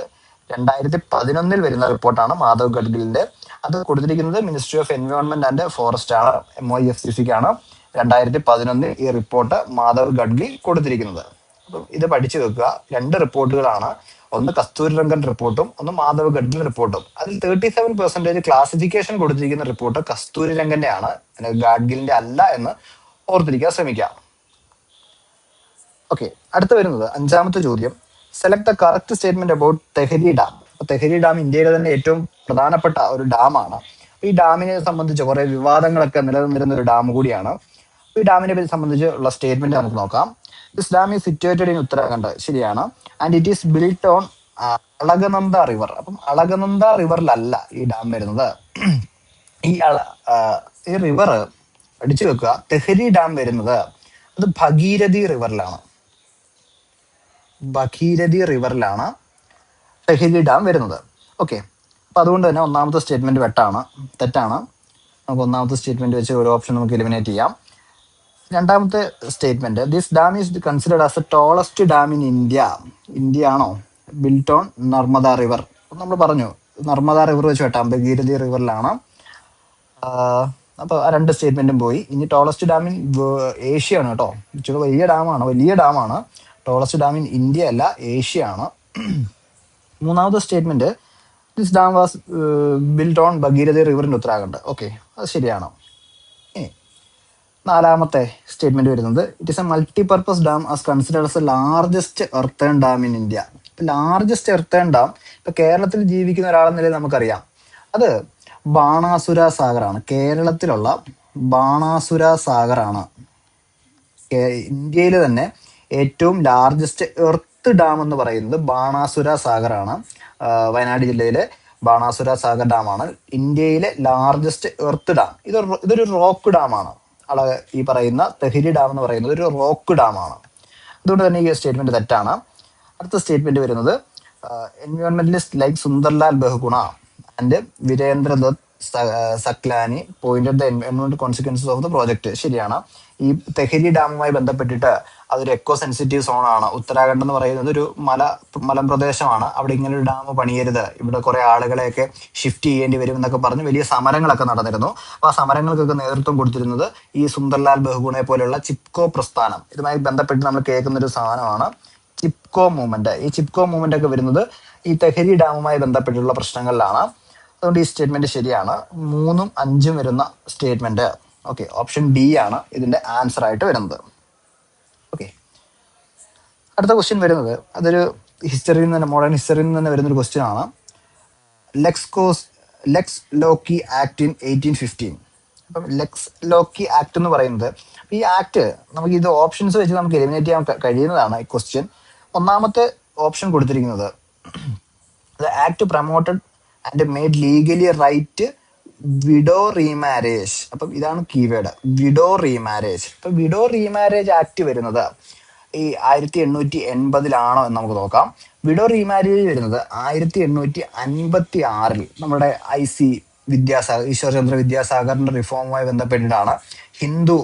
രണ്ടായിരത്തി പതിനൊന്നിൽ വരുന്ന റിപ്പോർട്ടാണ് മാധവ് ഗഡ്ഗിലിന്റെ. അത് കൊടുത്തിരിക്കുന്നത് ministry of environment and forest ആണ് എം ഒ എഫ് സി സിക്ക് ആണ് രണ്ടായിരത്തി പതിനൊന്നിൽ ഈ റിപ്പോർട്ട് മാധവ് ഗഡ്ഗിൽ കൊടുത്തിരിക്കുന്നത്. അപ്പം ഇത് പഠിച്ചു വെക്കുക. രണ്ട് റിപ്പോർട്ടുകളാണ് ഒന്ന് കസ്തൂരി രംഗൻ റിപ്പോർട്ടും ഒന്ന് മാധവ് ഗഡ്ഗിൽ റിപ്പോർട്ടും. അതിൽ തേർട്ടി സെവൻ പെർസെന്റേജ് ക്ലാസിഫിക്കേഷൻ കൊടുത്തിരിക്കുന്ന റിപ്പോർട്ട് കസ്തൂരി രംഗന്റെ ആണ് ഗാഡ്ഗിലിന്റെ അല്ല എന്ന് ഓർത്തിരിക്കാൻ ശ്രമിക്കാം. ഓക്കെ അടുത്ത വരുന്നത് അഞ്ചാമത്തെ ചോദ്യം. Select the correct statement about Tehri dam അപ്പൊ തെഹരി ഡാം ഇന്ത്യയിലെ തന്നെ ഏറ്റവും പ്രധാനപ്പെട്ട ഒരു ഡാമാണ്. ഈ ഡാമിനെ സംബന്ധിച്ച് കുറെ വിവാദങ്ങളൊക്കെ നിലനിന്നിരുന്ന ഒരു ഡാം കൂടിയാണ്. ഈ ഡാമിനെ പറ്റി സംബന്ധിച്ച് ഉള്ള സ്റ്റേറ്റ്മെന്റ് നമുക്ക് നോക്കാം. Dam is situated in Uttarakhand. ശരിയാണ്. And it is built on Alaknanda river അപ്പം അളകനന്ദ റിവറിലല്ല ഈ ഡാം വരുന്നത്. ഈ ഈ റിവർ അടിച്ചു വെക്കുക. തെഹരി ഡാം വരുന്നത് അത് ഭഗീരഥി റിവറിലാണ് ഭഗീരഥി റിവറിലാണ് തെഹരി ഡാം വരുന്നത്. ഓക്കെ അപ്പൊ അതുകൊണ്ട് തന്നെ ഒന്നാമത്തെ സ്റ്റേറ്റ്മെന്റ് വെട്ടാണ്. തെറ്റാണ്. നമുക്ക് ഒന്നാമത്തെ സ്റ്റേറ്റ്മെന്റ് വെച്ച് ഒരു ഓപ്ഷൻ നമുക്ക് എലിമിനേറ്റ് ചെയ്യാം. രണ്ടാമത്തെ statement this dam is considered as a tallest dam in India India ആണോ ബിൽറ്റ് ഓൺ നർമ്മദ റിവർ നമ്മൾ പറഞ്ഞു നർമ്മദ റിവർ വെച്ച് വെട്ടാം. ഭഗീരഥി റിവറിലാണ് അപ്പോൾ ആ രണ്ട് സ്റ്റേറ്റ്മെന്റും പോയി. ഇനി ടോളസ്റ്റ് ഡാം ഇൻ ഏഷ്യ ആണ് കേട്ടോ. ഇച്ചിരി വലിയ ഡാമാണ് വലിയ ഡാമാണ് ടോളസ്റ്റ് ഡാം ഇൻ ഇന്ത്യ അല്ല ഏഷ്യ ആണ് മൂന്നാമത്തെ statement this dam was build on Bhagirathi റിവറിന്റെ Uttarakhand. Okay അത് ശരിയാണോ. നാലാമത്തെ സ്റ്റേറ്റ്മെന്റ് വരുന്നത്. It is a multi purpose dam as considered a largest earthen dam in India largest earthen dam ഇപ്പൊ കേരളത്തിൽ ജീവിക്കുന്ന ഒരാളെന്ന നിലയിൽ നമുക്കറിയാം. അത് ബാണാസുര സാഗറാണ്. കേരളത്തിലുള്ള ബാണാസുര സാഗറാണ്. ഇന്ത്യയിൽ തന്നെ ഏറ്റവും ലാർജസ്റ്റ് എർത്ത് ഡാം എന്ന് പറയുന്നത് ബാണാസുര സാഗറാണ്. വയനാട് ജില്ലയിലെ ബാണാസുര സാഗർ ഡാമാണ് ഇന്ത്യയിലെ ലാർജസ്റ്റ് എർത്ത് ഡാം ഇതൊരു ഇതൊരു റോക്ക് ഡാമാണ് അള ഈ പറയുന്ന തെഹിരി ഡാം എന്ന് പറയുന്നത് ഒരു റോക്ക് ഡാമാണ്. അതുകൊണ്ട് തന്നെ ഈ സ്റ്റേറ്റ്മെന്റ് തെറ്റാണ്. അടുത്ത സ്റ്റേറ്റ്മെന്റ് വരുന്നത് environmentalist like Sunderlal Bahuguna and Virendra Datt സ- Saklani pointed the environment consequences of the project ശരിയാണ്. ഈ തെഹരി ഡാമുമായി ബന്ധപ്പെട്ടിട്ട് അതൊരു എക്കോ സെൻസിറ്റീവ് സോൺ ആണ്. ഉത്തരാഖണ്ഡ് എന്ന് പറയുന്നത് ഒരു മല മലമ്പ്രദേശമാണ് അവിടെ ഇങ്ങനെ ഒരു ഡാം പണിയരുത്. ഇവിടെ കുറെ ആളുകളെയൊക്കെ ഷിഫ്റ്റ് ചെയ്യേണ്ടി വരും എന്നൊക്കെ പറഞ്ഞ് വലിയ സമരങ്ങളൊക്കെ നടന്നിരുന്നു. ആ സമരങ്ങൾക്കൊക്കെ നേതൃത്വം കൊടുത്തിരുന്നത് ഈ സുന്ദർലാൽ ബഹുഗുണയെ പോലെയുള്ള ചിപ്കോ പ്രസ്ഥാനം. ഇതുമായി ബന്ധപ്പെട്ട് നമ്മൾ കേൾക്കുന്ന ഒരു സാധനമാണ് ചിപ്കോ മൂവ്മെന്റ് ഈ ചിപ്കോ മൂവ്മെന്റ് ഒക്കെ വരുന്നത് ഈ തെഹരി ഡാമുമായി ബന്ധപ്പെട്ടിട്ടുള്ള പ്രശ്നങ്ങളിലാണ്. അതുകൊണ്ട് ഈ സ്റ്റേറ്റ്മെന്റ് ശരിയാണ്. മൂന്നും അഞ്ചും വരുന്ന സ്റ്റേറ്റ്മെന്റ് ഓക്കെ ഓപ്ഷൻ ഡി ആണ് ഇതിന്റെ ആൻസർ ആയിട്ട് വരുന്നത്. ഓക്കെ അടുത്ത ക്വസ്റ്റ്യൻ വരുന്നത്. അതൊരു ഹിസ്റ്ററിയിൽ നിന്ന് മോഡേൺ ഹിസ്റ്ററിയിൽ നിന്ന് തന്നെ വരുന്ന ഒരു ക്വസ്റ്റ്യൻ ആണ്. Lex cos lex loci act in eighteen fifteen അപ്പം ലെക്സ് ലോക്കി ആക്ട് എന്ന് പറയുന്നത് ഈ ആക്ട് നമുക്ക് ഇത് ഓപ്ഷൻസ് വെച്ച് നമുക്ക് എലിമിനേറ്റ് ചെയ്യാൻ കഴിയുന്നതാണ് ഈ ക്വസ്റ്റ്യൻ ഒന്നാമത്തെ ഓപ്ഷൻ കൊടുത്തിരിക്കുന്നത് act promoted and made legally right widow remarriage അപ്പം ഇതാണ് കീവേഡ് വിഡോ റീമാരേജ് ഇപ്പൊ വിഡോ റീമാരേജ് ആക്ട് വരുന്നത് ഈ ആയിരത്തി എണ്ണൂറ്റി എൺപതിലാണോ എന്ന് നമുക്ക് നോക്കാം. വിഡോ റീമാരേജ് വരുന്നത് ആയിരത്തി എണ്ണൂറ്റി അൻപത്തി ആറിൽ നമ്മുടെ ഐ സി വിദ്യാസാഗർ ഈശ്വർചന്ദ്ര വിദ്യാസാഗറിന്റെ റിഫോമുമായി ബന്ധപ്പെട്ടിട്ടാണ് ഹിന്ദു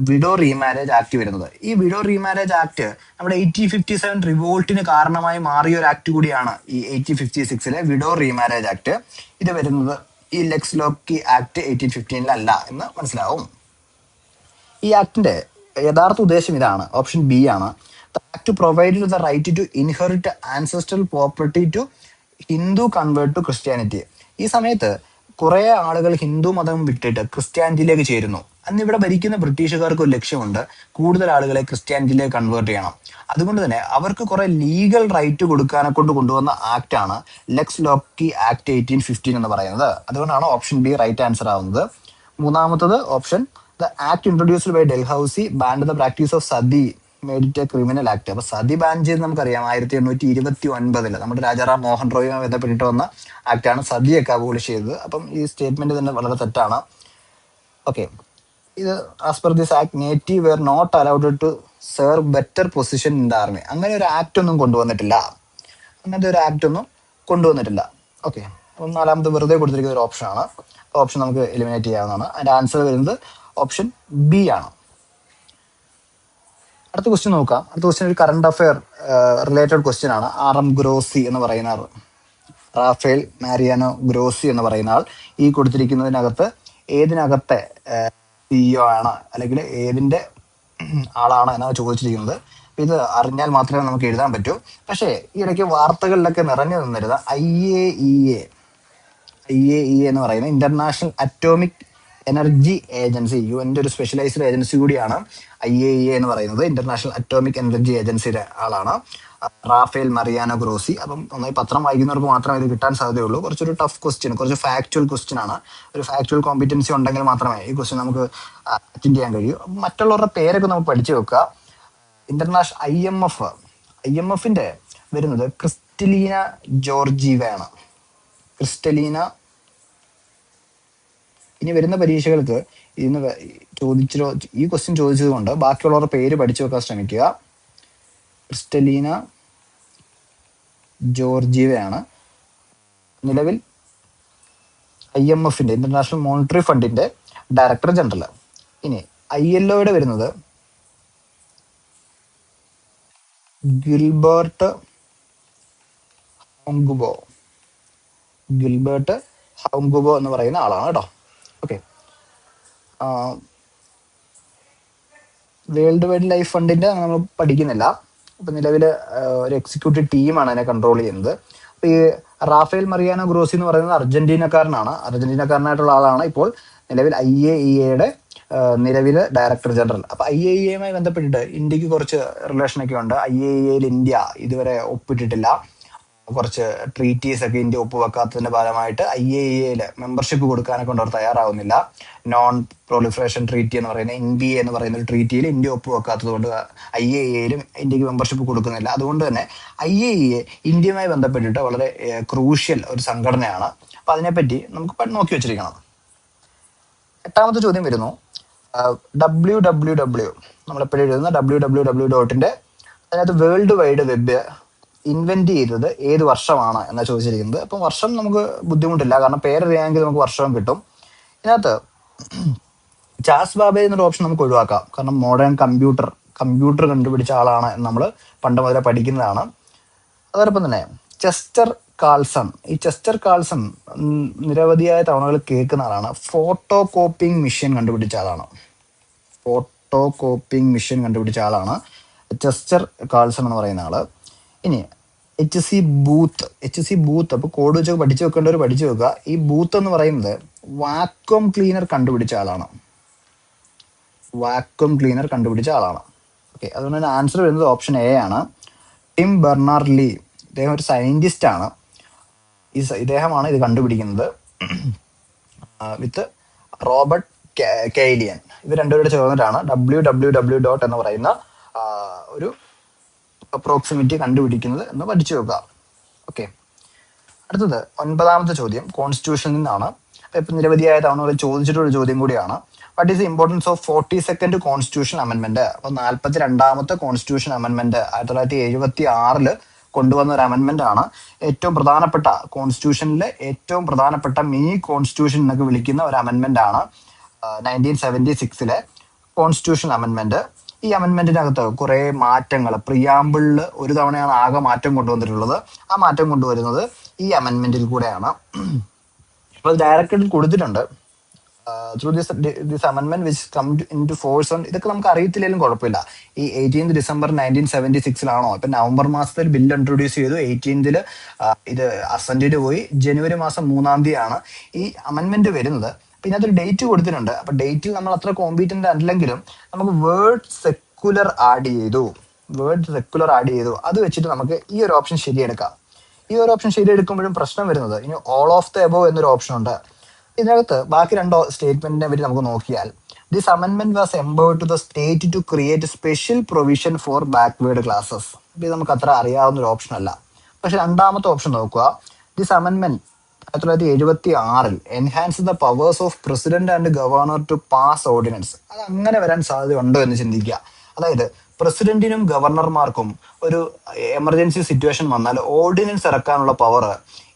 വിഡോ റീമാരേജ് ആക്ട് വരുന്നത്. ഈ വിഡോ റീമാരേജ് ആക്ട് നമ്മുടെ എയ്റ്റീൻ ഫിഫ്റ്റി സെവൻ റിവോൾട്ടിന് കാരണമായി മാറിയ ഒരു ആക്ട് കൂടിയാണ് ഈ എയ്റ്റീൻ ഫിഫ്റ്റി സിക്സിലെ വിഡോ റീമാരേജ് ആക്ട് ഇത് വരുന്നത് ഈ ലെക്സ് ലോക്കി ആക്ട് എയ്റ്റീൻ ഫിഫ്റ്റീനിലല്ല എന്ന് മനസ്സിലാവും. ഈ ആക്ടിന്റെ യഥാർത്ഥ ഉദ്ദേശം ഇതാണ്. ഓപ്ഷൻ ബി ആണ്. Act provide the right to inherit ancestral property to Hindu convert to Christianity ഈ സമയത്ത് കുറെ ആളുകൾ ഹിന്ദു മതം വിട്ടിട്ട് ക്രിസ്ത്യാനിറ്റിയിലേക്ക് ചേരുന്നു. അന്ന് ഇവിടെ ഭരിക്കുന്ന ബ്രിട്ടീഷുകാർക്ക് ഒരു ലക്ഷ്യമുണ്ട് കൂടുതൽ ആളുകളെ ക്രിസ്ത്യാനിറ്റിയിലേക്ക് കൺവേർട്ട് ചെയ്യണം. അതുകൊണ്ട് തന്നെ അവർക്ക് കുറെ ലീഗൽ റൈറ്റ് കൊടുക്കാനെ കൊണ്ട് കൊണ്ടുവന്ന ആണ് lex loci act eighteen fifteen എന്ന് പറയുന്നത്. അതുകൊണ്ടാണ് ഓപ്ഷൻ ബി റൈറ്റ് ആൻസർ ആവുന്നത്. മൂന്നാമത്തത് option the act introduced by Dalhousie banned the practice of sati made it a criminal act അപ്പൊ സതി ബാൻ എന്ന് നമുക്കറിയാം ആയിരത്തി എണ്ണൂറ്റി ഇരുപത്തി ഒൻപതിൽ നമ്മുടെ രാജാറാം മോഹൻ റോയുമായി ബന്ധപ്പെട്ടിട്ട് വന്ന ആക്ടാണ് സതിയൊക്കെ അബോളിഷ് ചെയ്തത്. അപ്പം ഈ സ്റ്റേറ്റ്മെന്റ് തന്നെ വളരെ തെറ്റാണ്. ഓക്കെ ഇത് as per this act native were not allowed to serve better position in the army അങ്ങനെ ഒരു ആക്ട് ഒന്നും കൊണ്ടുവന്നിട്ടില്ല. അങ്ങനത്തെ ഒരു ആക്ട് ഒന്നും കൊണ്ടുവന്നിട്ടില്ല. ഓക്കെ അപ്പം നാലാമത് വെറുതെ കൊടുത്തിരിക്കുന്ന ഒരു ഓപ്ഷനാണ് ഓപ്ഷൻ നമുക്ക് എലിമിനേറ്റ് ചെയ്യാവുന്നതാണ്. അതിന്റെ ആൻസർ വരുന്നത് ഓപ്ഷൻ ബി ആണ്. അടുത്ത ക്വസ്റ്റ്യൻ നോക്കാം. അടുത്ത ക്വസ്റ്റ്യൻ ഒരു കറണ്ട് അഫയർ റിലേറ്റഡ് ക്വസ്റ്റ്യൻ ആണ്. ആർ എം ഗ്രോസി എന്ന് പറയുന്ന റാഫേൽ മാരിയാനോ ഗ്രോസി എന്ന് പറയുന്ന ആൾ ഈ കൊടുത്തിരിക്കുന്നതിനകത്ത് ഏതിനകത്തെ സിഇഒ ആണ് അല്ലെങ്കിൽ ഏതിന്റെ ആളാണ് എന്നാണ് ചോദിച്ചിരിക്കുന്നത്. ഇത് അറിഞ്ഞാൽ മാത്രമേ നമുക്ക് എഴുതാൻ പറ്റൂ. പക്ഷേ ഈ ഇടയ്ക്ക് വാർത്തകളിലൊക്കെ നിറഞ്ഞു നിന്നിരുന്ന I A E A I A E എന്ന് പറയുന്ന international atomic energy agency U എന്റെ ഒരു സ്പെഷ്യലൈസ്ഡ് ഏജൻസി കൂടിയാണ്. ഐ എ ഇ എന്ന് പറയുന്നത്. ഇന്റർനാഷണൽ അറ്റോമിക് എനർജി ഏജൻസിയുടെ ആളാണ്. Rafael Mariano Grossi. അപ്പം നന്നായി പത്രം വായിക്കുന്നവർക്ക് മാത്രമേ ഇത് കിട്ടാൻ സാധ്യതയുള്ളൂ. കുറച്ചൊരു ടഫ് ക്വസ്റ്റ്യൻ കുറച്ച് ഫാക്ച്വൽ ക്വസ്റ്റ്യൻ ആണ്. ഒരു ഫാക്ച്വൽ കോമ്പിറ്റൻസി ഉണ്ടെങ്കിൽ മാത്രമേ ഈ ക്വസ്റ്റ്യൻ നമുക്ക് അറ്റൻഡ് ചെയ്യാൻ കഴിയൂ. മറ്റുള്ളവരുടെ പേരൊക്കെ നമുക്ക് പഠിച്ചു വെക്കുക. International I M F I M എഫിന്റെ വരുന്നത് ക്രിസ്റ്റലീന ജോർജീവയാണ്. ക്രിസ്റ്റലീന ഇനി വരുന്ന പരീക്ഷകൾക്ക് ഇന്ന് ചോദിച്ചോ ഈ ക്വസ്റ്റ്യൻ ചോദിച്ചത് കൊണ്ട് ബാക്കിയുള്ളവരുടെ പേര് പഠിച്ചു വെക്കാൻ ശ്രമിക്കുക. ക്രിസ്റ്റലീന ജോർജീവയാണ്. നിലവിൽ ഐ എം എഫിന്റെ ഇന്റർനാഷണൽ മോണിറ്ററി ഫണ്ടിന്റെ ഡയറക്ടർ ജനറൽ ഇനി ഐ എൽ ഒയുടെ വരുന്നത് ഗിൽബേർട്ട് ഹോങ്കുബോ. ഗിൽബേർട്ട് ഹോങ്കുബോ എന്ന് പറയുന്ന ആളാണ് കേട്ടോ. ഓക്കെ വേൾഡ് വൈഡ് ലൈഫ് ഫണ്ടിന്റെ നമ്മൾ പഠിക്കുന്നില്ല. അപ്പൊ നിലവിൽ ഒരു എക്സിക്യൂട്ടീവ് ടീമാണ് അതിനെ കൺട്രോൾ ചെയ്യുന്നത്. അപ്പൊ ഈ റാഫേൽ മറിയാനോ ഗ്രോസി എന്ന് പറയുന്നത് അർജന്റീനക്കാരനാണ്. അർജന്റീനക്കാരനായിട്ടുള്ള ആളാണ് ഇപ്പോൾ നിലവിൽ ഐ എ ഇ എയുടെ നിലവിലെ ഡയറക്ടർ ജനറൽ അപ്പൊ ഐ എ ഇ എയുമായി ബന്ധപ്പെട്ടിട്ട് ഇന്ത്യയ്ക്ക് കുറച്ച് റിലേഷൻ ഒക്കെ ഉണ്ട്. ഐ എ ഇ എയിൽ ഇന്ത്യ ഇതുവരെ ഒപ്പിട്ടിട്ടില്ല. കുറച്ച് ട്രീറ്റീസ് ഒക്കെ ഇന്ത്യ ഒപ്പുവെക്കാത്തതിന്റെ ഭാഗമായിട്ട് ഐ എ എയിൽ മെമ്പർഷിപ്പ് കൊടുക്കാനൊക്കെ കൊണ്ട് അവർ തയ്യാറാവുന്നില്ല. നോൺ പ്രൊലിഫറേഷൻ ട്രീറ്റി എന്ന് പറയുന്ന എൻ എ എന്ന് പറയുന്ന ഒരു ട്രീറ്റിയിൽ ഇന്ത്യ ഒപ്പുവെക്കാത്തത് കൊണ്ട് ഐ എ എയിലും ഇന്ത്യയ്ക്ക് മെമ്പർഷിപ്പ് കൊടുക്കുന്നില്ല. അതുകൊണ്ട് തന്നെ ഐ എ ഇ ഇന്ത്യയുമായി ബന്ധപ്പെട്ടിട്ട് വളരെ ക്രൂഷ്യൽ ഒരു സംഘടനയാണ്. അപ്പൊ അതിനെപ്പറ്റി നമുക്ക് നോക്കി വെച്ചിരിക്കണം. എട്ടാമത്തെ ചോദ്യം വരുന്നു. ഡബ്ല്യു ഡബ്ല്യു ഡബ്ല്യു നമ്മളെപ്പോഴും എഴുതുന്ന ഡബ്ല്യു ഡബ്ല്യു ഡബ്ല്യു ഡോട്ടിന്റെ അതിനകത്ത് വേൾഡ് വൈഡ് വെബ് ഇൻവെന്റ് ചെയ്തത് ഏത് വർഷമാണ് എന്നാ ചോദിച്ചിരിക്കുന്നത്. അപ്പം വർഷം നമുക്ക് ബുദ്ധിമുട്ടില്ല. കാരണം പേരറിയാമെങ്കിൽ നമുക്ക് വർഷവും കിട്ടും. ഇതിനകത്ത് ചാസ് ബാബെ എന്നൊരു ഓപ്ഷൻ നമുക്ക് ഒഴിവാക്കാം. കാരണം മോഡേൺ കമ്പ്യൂട്ടർ കമ്പ്യൂട്ടർ കണ്ടുപിടിച്ച ആളാണ് നമ്മൾ പണ്ട് മുതലേ പഠിക്കുന്നതാണ്. അതോടൊപ്പം തന്നെ ചെസ്റ്റർ കാൾസൺ. ഈ ചെസ്റ്റർ കാൾസൺ നിരവധിയായ തവണകൾ കേൾക്കുന്ന ആളാണ്. ഫോട്ടോ കോപ്പിംഗ് മെഷീൻ കണ്ടുപിടിച്ച ആളാണ്. ഫോട്ടോ കോപ്പിംഗ് മെഷീൻ കണ്ടുപിടിച്ച ആളാണ് ചെസ്റ്റർ കാൾസൺ എന്ന് പറയുന്ന ആൾ. ഇനി H C booth H C booth അപ്പൊ കോഡ് വെച്ച് പഠിച്ചു വെക്കേണ്ടവർ പഠിച്ചു വെക്കുക. ഈ ബൂത്ത് എന്ന് പറയുന്നത് വാക്വം ക്ലീനർ കണ്ടുപിടിച്ച ആളാണ്. വാക്വം ക്ലീനർ കണ്ടുപിടിച്ച ആളാണ്. ഓക്കെ അതുകൊണ്ട് തന്നെ ആൻസർ വരുന്നത് ഓപ്ഷൻ എ ആണ്. ടിം ബെർണാർ ലീ ഇദ്ദേഹം ഒരു സയന്റിസ്റ്റ് ആണ്. ഈ ഇദ്ദേഹമാണ് ഇത് കണ്ടുപിടിക്കുന്നത്. വിത്ത് റോബർട്ട് കെയ്ലിയൻ ഇവർ രണ്ടുപേരുടെ ചേർന്നിട്ടാണ്. ഡബ്ല്യു ഡബ്ല്യു ഡബ്ല്യു ഡോട്ട് എന്ന് പറയുന്ന ഒരു അപ്രോക്സിമിറ്റി കണ്ടുപിടിക്കുന്നത് എന്ന് പഠിച്ചു വെക്കുക. ഓക്കെ അടുത്തത് ഒൻപതാമത്തെ ചോദ്യം കോൺസ്റ്റിറ്റ്യൂഷനിൽ നിന്നാണ്. ഇപ്പം നിരവധിയായ തവണ ചോദിച്ചിട്ടുള്ള ചോദ്യം കൂടിയാണ്. What is importance of forty second constitution amendment അപ്പൊ നാൽപ്പത്തി രണ്ടാമത്തെ കോൺസ്റ്റിറ്റ്യൂഷൻ അമെന്റ്മെന്റ് ആയിരത്തി തൊള്ളായിരത്തി എഴുപത്തി ആറിൽ കൊണ്ടുവന്ന ഒരു അമെന്റ്മെന്റ് ആണ്. ഏറ്റവും പ്രധാനപ്പെട്ട കോൺസ്റ്റിറ്റ്യൂഷനിലെ ഏറ്റവും പ്രധാനപ്പെട്ട മിനി കോൺസ്റ്റിറ്റ്യൂഷൻ എന്നൊക്കെ വിളിക്കുന്ന ഒരു അമെന്റ്മെന്റ് ആണ് നയന്റീൻ സെവന്റി സിക്സിലെ കോൺസ്റ്റിറ്റ്യൂഷൻ അമെന്റ്മെന്റ് ഈ അമെന്റ്മെന്റിനകത്ത് കുറെ മാറ്റങ്ങൾ പ്രിയാമ്പിളിൽ ഒരു തവണയാണ് ആകെ മാറ്റം കൊണ്ടുവന്നിട്ടുള്ളത്. ആ മാറ്റം കൊണ്ടുവരുന്നത് ഈ അമെന്റ്മെന്റിൽ കൂടെയാണ്. അപ്പോൾ ഡയറക്റ്റ് കൊടുത്തിട്ടുണ്ട്. Through this this amendment which come into force on ഇതൊക്കെ നമുക്ക് അറിയത്തില്ലെങ്കിലും കുഴപ്പമില്ല. ഈ എയ്റ്റീൻത് ഡിസംബർ നയന്റീൻ സെവന്റി സിക്സിലാണോ ഇപ്പൊ നവംബർ മാസത്തിൽ ബിൽ ഇൻട്രൊഡ്യൂസ് ചെയ്തു. എയ്റ്റീൻതിൽ ഇത് അസന്റിന് പോയി. ജനുവരി മാസം മൂന്നാം തീയതിയാണ് ഈ അമെന്റ്മെന്റ് വരുന്നത്. അപ്പൊ ഇതിനകത്തൊരു ഡേറ്റ് കൊടുത്തിട്ടുണ്ട്. അപ്പൊ ഡേറ്റിൽ നമ്മൾ അത്ര കോമ്പീറ്റന്റ് അല്ലെങ്കിലും നമുക്ക് വേർഡ് സെക്കുലർ ആഡ് ചെയ്തു. വേർഡ് സെക്കുലർ ആഡ് ചെയ്തു. അത് വെച്ചിട്ട് നമുക്ക് ഈ ഒരു ഓപ്ഷൻ ശരിയെടുക്കാം. ഈ ഒരു ഓപ്ഷൻ ശരിയെടുക്കുമ്പോഴും പ്രശ്നം വരുന്നത് ഇനി ഓൾ ഓഫ് ദ എബോ എന്നൊരു ഓപ്ഷൻ ഉണ്ട്. ഇതിനകത്ത് ബാക്കി രണ്ടോ സ്റ്റേറ്റ്മെന്റിനെ പറ്റി നമുക്ക് നോക്കിയാൽ this amendment was empowered to the state to create special provision for backward classes ഇത് നമുക്ക് അത്ര അറിയാവുന്ന ഒരു ഓപ്ഷൻ അല്ല. പക്ഷെ രണ്ടാമത്തെ ഓപ്ഷൻ നോക്കുക. ദിസ് അമെന്റ്മെന്റ് ആയിരത്തി തൊള്ളായിരത്തി എഴുപത്തി ആറിൽ enhance the powers of president and governor to pass ordinance അത് അങ്ങനെ വരാൻ സാധ്യതയുണ്ടോ എന്ന് ചിന്തിക്കുക. അതായത് പ്രസിഡന്റിനും ഗവർണർമാർക്കും ഒരു എമർജൻസി സിറ്റുവേഷൻ വന്നാൽ ഓർഡിനൻസ് ഇറക്കാനുള്ള പവർ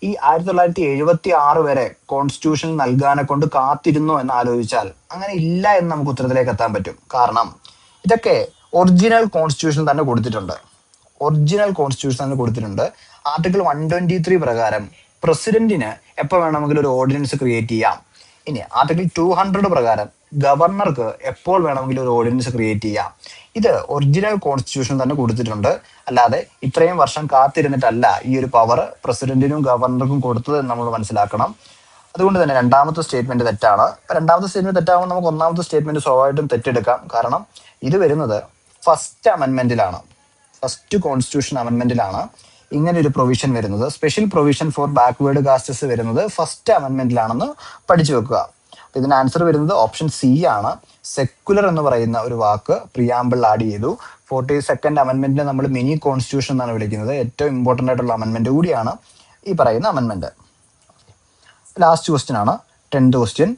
ഈ ആയിരത്തി തൊള്ളായിരത്തി എഴുപത്തി ആറ് വരെ കോൺസ്റ്റിറ്റ്യൂഷൻ നൽകാനെ കൊണ്ട് കാത്തിരുന്നു എന്ന് ആലോചിച്ചാൽ അങ്ങനെ ഇല്ല എന്ന് നമുക്ക് ഉത്തരത്തിലേക്ക് എത്താൻ പറ്റും. കാരണം ഇതൊക്കെ ഒറിജിനൽ കോൺസ്റ്റിറ്റ്യൂഷൻ തന്നെ കൊടുത്തിട്ടുണ്ട്. ഒറിജിനൽ കോൺസ്റ്റിറ്റ്യൂഷൻ തന്നെ കൊടുത്തിട്ടുണ്ട്. ആർട്ടിക്കിൾ വൺ ട്വന്റി ത്രീ പ്രകാരം പ്രസിഡന്റിന് എപ്പോൾ വേണമെങ്കിലും ഒരു ഓർഡിനൻസ് ക്രിയേറ്റ് ചെയ്യാം. ഇനി ആർട്ടിക്കിൾ ടു ഹൺഡ്രഡ് പ്രകാരം ഗവർണർക്ക് എപ്പോൾ വേണമെങ്കിലും ഒരു ഓർഡിനൻസ് ക്രിയേറ്റ് ചെയ്യാം. ഇത് ഒറിജിനൽ കോൺസ്റ്റിറ്റ്യൂഷൻ തന്നെ കൊടുത്തിട്ടുണ്ട്. അല്ലാതെ ഇത്രയും വർഷം കാത്തിരുന്നിട്ടല്ല ഈ ഒരു പവർ പ്രസിഡന്റിനും ഗവർണർക്കും കൊടുത്തത് നമ്മൾ മനസ്സിലാക്കണം. അതുകൊണ്ട് തന്നെ രണ്ടാമത്തെ സ്റ്റേറ്റ്മെന്റ് തെറ്റാണ്. രണ്ടാമത്തെ സ്റ്റേറ്റ്മെന്റ് തെറ്റാകുമ്പോൾ നമുക്ക് ഒന്നാമത്തെ സ്റ്റേറ്റ്മെന്റ് സ്വാഭാവികമായിട്ടും തെറ്റെടുക്കാം. കാരണം ഇത് വരുന്നത് ഫസ്റ്റ് അമെന്റ്മെന്റിലാണ് ഫസ്റ്റ് കോൺസ്റ്റിറ്റ്യൂഷൻ അമെന്റ്മെന്റിലാണ് ഇങ്ങനെ ഒരു പ്രൊവിഷൻ വരുന്നത്. Special provision for backward castes വരുന്നത് ഫസ്റ്റ് അമെന്റ്മെന്റിലാണെന്ന് പഠിച്ചു വെക്കുക. ഇതിന് ആൻസർ വരുന്നത് ഓപ്ഷൻ സി ആണ്. സെക്കുലർ എന്ന് പറയുന്ന ഒരു വാക്ക് പ്രിയാമ്പിൾ ആഡ് ചെയ്തു. ഫോർട്ടി സെക്കൻഡ് അമെന്റ്മെന്റിനെ നമ്മൾ മിനി കോൺസ്റ്റിറ്റ്യൂഷൻ എന്നാണ് വിളിക്കുന്നത്. ഏറ്റവും ഇമ്പോർട്ടന്റ് ആയിട്ടുള്ള അമെന്റ്മെന്റ് കൂടിയാണ് ഈ പറയുന്ന അമെന്റ്മെന്റ് ലാസ്റ്റ് ക്വസ്റ്റ്യൻ ആണ്. Tenth question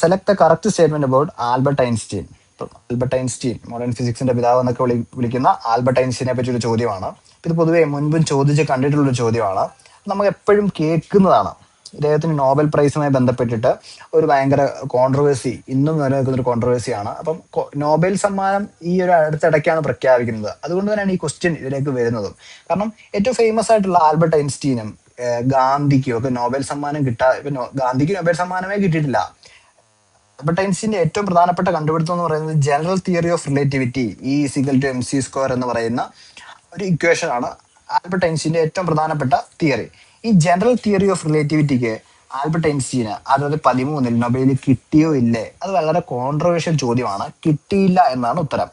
select the correct statement about Albert Einstein Albert Einstein modern ഫിസിക്സിന്റെ പിതാവ് എന്നൊക്കെ വിളി വിളിക്കുന്ന ആൽബർട്ട് ഐൻസ്റ്റീനെ പറ്റിയൊരു ചോദ്യമാണ്. ഇത് പൊതുവെ മുൻപും ചോദിച്ച് കണ്ടിട്ടുള്ള ഒരു ചോദ്യമാണ്. നമുക്ക് എപ്പോഴും കേൾക്കുന്നതാണ്. ഇദ്ദേഹത്തിന് നോബൽ പ്രൈസുമായി ബന്ധപ്പെട്ടിട്ട് ഒരു ഭയങ്കര കോൺട്രവേഴ്സി ഇന്നും നിലനിൽക്കുന്ന ഒരു കോൺട്രവേഴ്സിയാണ് അപ്പം നോബൽ സമ്മാനം ഈ ഒരു അടുത്തിടയ്ക്കാണ് പ്രഖ്യാപിക്കുന്നത്. അതുകൊണ്ട് തന്നെയാണ് ഈ ക്വസ്റ്റ്യൻ ഇതിലേക്ക് വരുന്നതും. കാരണം ഏറ്റവും ഫേമസ് ആയിട്ടുള്ള ആൽബർട്ട് ഐൻസ്റ്റീനും ഗാന്ധിക്കും ഒക്കെ നോബൽ സമ്മാനം കിട്ടാ ഗാന്ധിക്ക് നോബൽ സമ്മാനമേ കിട്ടിയിട്ടില്ല. ആൽബർട്ട് ഐൻസ്റ്റീന്റെ ഏറ്റവും പ്രധാനപ്പെട്ട കണ്ടുപിടുത്തം എന്ന് പറയുന്നത് general theory of relativity E equal to M C square എന്ന് പറയുന്ന ഒരു ഇക്വേഷൻ ആണ് ആൽബർട്ട് ഐൻസ്റ്റീന്റെ ഏറ്റവും പ്രധാനപ്പെട്ട തിയറി ഈ ജനറൽ തിയറി ഓഫ് റിലേറ്റിവിറ്റിക്ക് ആൽബർട്ട് ഐൻസ്റ്റീന് അതായത് പതിമൂന്നിൽ നൊബേൽ കിട്ടിയോ ഇല്ലേ? അത് വളരെ കോൺട്രവേഴ്ഷ്യൽ ചോദ്യമാണ്. കിട്ടിയില്ല എന്നാണ് ഉത്തരം.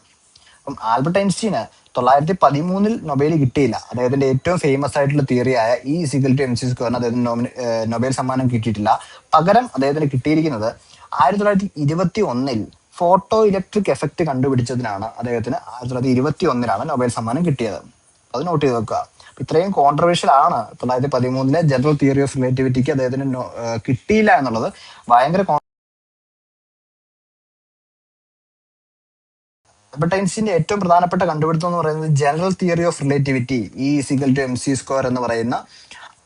അപ്പം ആൽബർട്ട് ഐൻസ്റ്റീന് തൊള്ളായിരത്തി പതിമൂന്നിൽ നൊബേൽ കിട്ടിയില്ല. അദ്ദേഹത്തിന്റെ ഏറ്റവും ഫേമസ് ആയിട്ടുള്ള തിയറിയായ ഈ സിഗൽ ടു എം അദ്ദേഹത്തിന് നൊബേൽ സമ്മാനം കിട്ടിയിട്ടില്ല. പകരം അദ്ദേഹത്തിന് കിട്ടിയിരിക്കുന്നത് ആയിരത്തി തൊള്ളായിരത്തി ഇരുപത്തി ഒന്നിൽ ഫോട്ടോ ഇലക്ട്രിക് എഫക്റ്റ് കണ്ടുപിടിച്ചതിനാണ് അദ്ദേഹത്തിന് ആയിരത്തി തൊള്ളായിരത്തി ഇരുപത്തി ഒന്നിലാണ് നൊബേൽ സമ്മാനം കിട്ടിയത്. അത് നോട്ട് ചെയ്ത് വെക്കുക. ഇത്രയും കോൺട്രവേഴ്ഷ്യൽ ആണ്. തൊള്ളായിരത്തി പതിമൂന്നിലെ ജനറൽ തിയറി ഓഫ് റിലേറ്റിവിറ്റിക്ക് അദ്ദേഹത്തിന് കിട്ടിയില്ല എന്നുള്ളത് ഭയങ്കര ആൽബർട്ട് ഏറ്റവും പ്രധാനപ്പെട്ട കണ്ടുപിടുത്തം എന്ന് പറയുന്നത് general theory of relativity E equal to M C square എന്ന് പറയുന്ന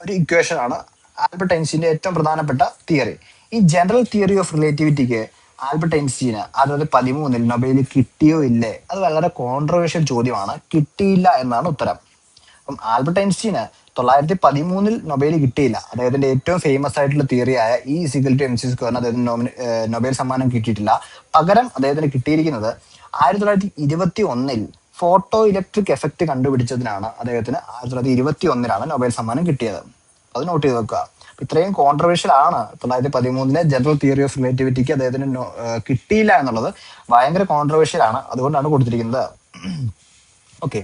ഒരു ഇക്വേഷൻ ആണ് ആൽബർട്ട് ഐൻസ്റ്റീന്റെ ഏറ്റവും പ്രധാനപ്പെട്ട തിയറി ഈ ജനറൽ തിയറി ഓഫ് റിലേറ്റിവിറ്റിക്ക് ആൽബർട്ട് ഐൻസ്റ്റീന് അതായത് പതിമൂന്നിൽ നൊബേൽ കിട്ടിയോ ഇല്ലേ? അത് വളരെ കോൺട്രവേഴ്ഷ്യൽ ചോദ്യമാണ്. കിട്ടിയില്ല എന്നാണ് ഉത്തരം. അപ്പം ആൽബർട്ട് ഐൻസ്റ്റീന് തൊള്ളായിരത്തി പതിമൂന്നിൽ നൊബേൽ കിട്ടിയില്ല അദ്ദേഹത്തിന്റെ ഏറ്റവും ഫേമസ് ആയിട്ടുള്ള തിയറിയായ E equal to M C അദ്ദേഹത്തിന് നൊബേൽ സമ്മാനം കിട്ടിയിട്ടില്ല. പകരം അദ്ദേഹത്തിന് കിട്ടിയിരിക്കുന്നത് ആയിരത്തി തൊള്ളായിരത്തി ഇരുപത്തി ഒന്നിൽ ഫോട്ടോ ഇലക്ട്രിക് എഫക്റ്റ് കണ്ടുപിടിച്ചതിനാണ് അദ്ദേഹത്തിന് ആയിരത്തി തൊള്ളായിരത്തി ഇരുപത്തി ഒന്നിലാണ് നൊബേൽ സമ്മാനം കിട്ടിയത്. അത് നോട്ട് ചെയ്ത് വെക്കുക. ഇത്രയും കോൺട്രവേഴ്ഷ്യൽ ആണ്. തൊള്ളായിരത്തി പതിമൂന്നിലെ ജനറൽ തിയറി ഓഫ് റിലേറ്റിവിറ്റിക്ക് അദ്ദേഹത്തിന് കിട്ടിയില്ല എന്നുള്ളത് ഭയങ്കര കോൺട്രവേഴ്ഷ്യൽ ആണ്. അതുകൊണ്ടാണ് കൊടുത്തിരിക്കുന്നത്. ഓക്കെ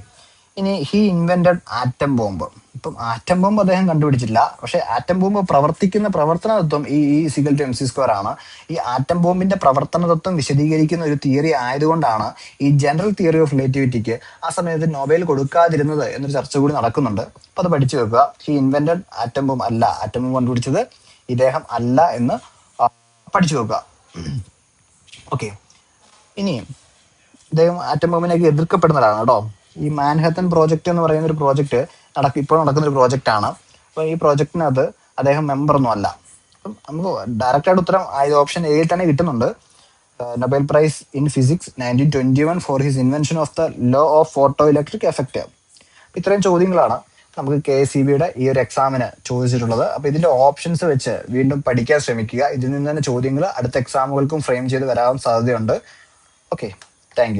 ഇനി ഹി ഇൻവെന്റഡ് ആറ്റം ബോംബ് ഇപ്പം ആറ്റം ബോംബ് അദ്ദേഹം കണ്ടുപിടിച്ചില്ല. പക്ഷെ ആറ്റം ബോംബ് പ്രവർത്തിക്കുന്ന പ്രവർത്തന തത്വം ഈ E equal to M C square ആണ്. ഈ ആറ്റം ബോംബിന്റെ പ്രവർത്തന തത്വം വിശദീകരിക്കുന്ന ഒരു തിയറി ആയതുകൊണ്ടാണ് ഈ ജനറൽ തിയറി ഓഫ് റിലേറ്റിവിറ്റിക്ക് ആ സമയത്ത് നോബൽ കൊടുക്കാതിരുന്നത് എന്നൊരു ചർച്ച കൂടി നടക്കുന്നുണ്ട്. അപ്പൊ അത് പഠിച്ചു വെക്കുക. ഹി ഇൻവെന്റഡ് ആറ്റം ബോംബ് അല്ല. ആറ്റം ബോംബ് കണ്ടുപിടിച്ചത് ഇദ്ദേഹം അല്ല എന്ന് പഠിച്ചു വെക്കുക. ഓക്കെ ഇനി ഇദ്ദേഹം ആറ്റം ബോംബിനെയൊക്കെ എതിർക്കപ്പെടുന്നതാണ് കേട്ടോ. ഈ മാൻഹത്തൻ പ്രോജക്റ്റ് എന്ന് പറയുന്ന ഒരു പ്രോജക്റ്റ് നടക്ക ഇപ്പോൾ നടക്കുന്ന ഒരു പ്രോജക്റ്റ് ആണ് അപ്പോൾ ഈ പ്രോജക്റ്റിനകത്ത് അദ്ദേഹം മെമ്പർ ഒന്നും അല്ല. അപ്പം നമുക്ക് ഡയറക്റ്റായിട്ട് ഉത്തരം ഇത് ഓപ്ഷൻ എയിൽ തന്നെ കിട്ടുന്നുണ്ട്. Nobel prize in physics nineteen twenty one for his invention of the law of photo electric effect ഇത്രയും ചോദ്യങ്ങളാണ്. നമുക്ക് കെ എസ് സി ബിയുടെ ഈ ഒരു എക്സാമിന് ചോദിച്ചിട്ടുള്ളത്. അപ്പം ഇതിന്റെ ഓപ്ഷൻസ് വെച്ച് വീണ്ടും പഠിക്കാൻ ശ്രമിക്കുക. ഇതിൽ നിന്ന് തന്നെ ചോദ്യങ്ങൾ അടുത്ത എക്സാമുകൾക്കും ഫ്രെയിം ചെയ്ത് വരാൻ സാധ്യതയുണ്ട്. Okay thank